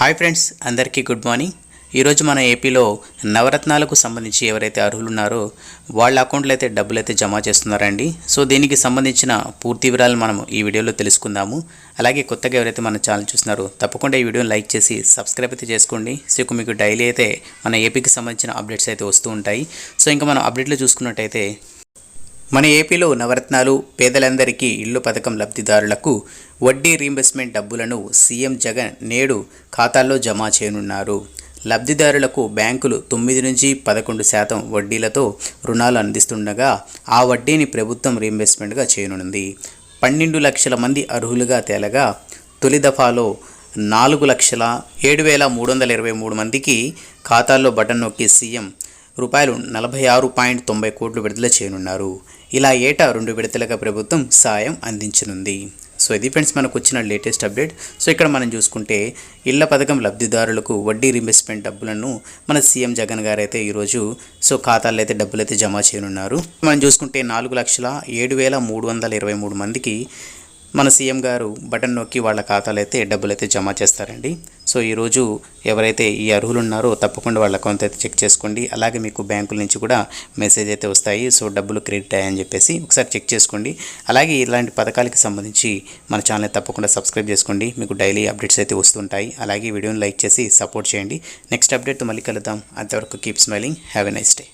Hi friends అందరికీ good morning. ఈరోజు మన ఏపీలో నవరత్నాలకు సంబంధించి ఎవరైతే అర్హులు ఉన్నారో వాళ్ళ అకౌంట్లో అయితే డబ్బులు అయితే జమ చేస్తున్నారండి. సో దీనికి సంబంధించిన పూర్తి వివరాలు మనం ఈ వీడియోలో తెలుసుకుందాము. అలాగే కొత్తగా ఎవరైతే మన ఛానల్ చూస్తున్నారో తప్పకుండా ఈ వీడియోని లైక్ చేసి సబ్స్క్రైబ్ అయితే చేసుకోండి. సో మీకు డైలీ అయితే మన ఏపీకి సంబంధించిన అప్డేట్స్ అయితే వస్తూ ఉంటాయి. సో ఇంకా మనం అప్డేట్లో చూసుకున్నట్టయితే మన ఏపీలో నవరత్నాలు పేదలందరికీ ఇళ్ళు పథకం లబ్ధిదారులకు వడ్డీ రీంబర్స్మెంట్ డబ్బులను సీఎం జగన్ నేడు ఖాతాల్లో జమ చేయనున్నారు. లబ్ధిదారులకు బ్యాంకులు తొమ్మిది నుంచి పదకొండు శాతం వడ్డీలతో రుణాలు అందిస్తుండగా ఆ వడ్డీని ప్రభుత్వం రీంబర్స్మెంట్గా చేయనుంది. పన్నెండు లక్షల మంది అర్హులుగా తేలగా తొలి దఫాలో నాలుగు లక్షల ఏడు వేల మూడు వందల ఇరవై మూడు మందికి ఖాతాల్లో బటన్ నొక్కి సీఎం రూపాయలు నలభై ఆరు పాయింట్ తొంభై కోట్లు విడుదల చేయనున్నారు. ఇలా ఏటా రెండు విడతలుగా ప్రభుత్వం సాయం అందించనుంది. సో ఇది ఫ్రెండ్స్ మనకు వచ్చిన లేటెస్ట్ అప్డేట్. సో ఇక్కడ మనం చూసుకుంటే ఇళ్ళ పథకం లబ్ధిదారులకు వడ్డీ రీఇన్వెస్ట్మెంట్ డబ్బులను మన సీఎం జగన్ గారు అయితే ఈరోజు సో ఖాతాల్లో అయితే డబ్బులు అయితే జమ చేయనున్నారు. మనం చూసుకుంటే నాలుగు లక్షల ఏడు వేల మూడు వందల ఇరవై మూడు మందికి మన సీఎం గారు బటన్ నొక్కి వాళ్ళ ఖాతాలో అయితే డబ్బులు అయితే జమ చేస్తారండి. సో ఈరోజు ఎవరైతే ఈ అర్హులు ఉన్నారో తప్పకుండా వాళ్ళ అకౌంట్ అయితే చెక్ చేసుకోండి. అలాగే మీకు బ్యాంకుల నుంచి కూడా మెసేజ్ అయితే వస్తాయి. సో డబ్బులు క్రెడిట్ అయ్యాయని చెప్పేసి ఒకసారి చెక్ చేసుకోండి. అలాగే ఇలాంటి పథకాలకి సంబంధించి మన ఛానల్ తప్పకుండా సబ్స్క్రైబ్ చేసుకోండి. మీకు డైలీ అప్డేట్స్ అయితే వస్తుంటాయి. అలాగే వీడియోని లైక్ చేసి సపోర్ట్ చేయండి. నెక్స్ట్ అప్డేట్తో మళ్ళీ కలుద్దాం. అంతవరకు keep smiling. Have a nice day.